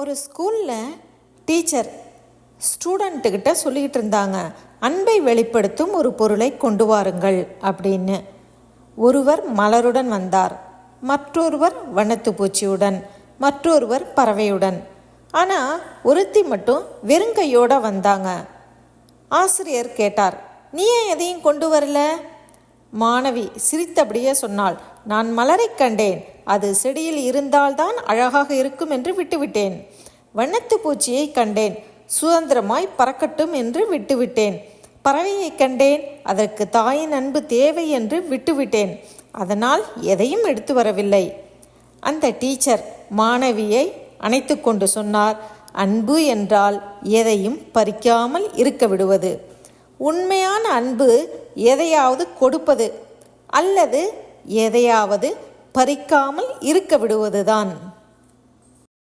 ஒரு ஸ்கூலில் டீச்சர் ஸ்டூடெண்ட்டுக்கிட்ட சொல்லிக்கிட்டு இருந்தாங்க அன்பை வெளிப்படுத்தும் ஒரு பொருளை கொண்டு வாருங்கள் அப்படின்னு. ஒருவர் மலருடன் வந்தார். மற்றொருவர் வண்ணத்து பூச்சியுடன் மற்றொருவர் பறவையுடன். ஆனால் ஒருத்தி மட்டும் வெறுங்கையோடு வந்தாங்க. ஆசிரியர் கேட்டார் நீ ஏன் எதையும் கொண்டு வரல? மாணவி சிரித்தபடியே சொன்னாள் நான் மலரைக் கண்டேன். அது செடியில் இருந்தால்தான் அழகாக இருக்கும் என்று விட்டுவிட்டேன். வண்ணத்து பூச்சியை கண்டேன். சுதந்திரமாய் பறக்கட்டும் என்று விட்டுவிட்டேன். பறவையை கண்டேன். அதற்கு தாயின் அன்பு தேவை என்று விட்டுவிட்டேன். அதனால் எதையும் எடுத்து வரவில்லை. அந்த டீச்சர் மாணவியை அணைத்து கொண்டு சொன்னார் அன்பு என்றால் எதையும் பறிக்காமல் இருக்க விடுவது. உண்மையான அன்பு எதையாவது கொடுப்பது அல்லது எதையாவது பறிக்காமல் இருக்க விடுவதுதான்.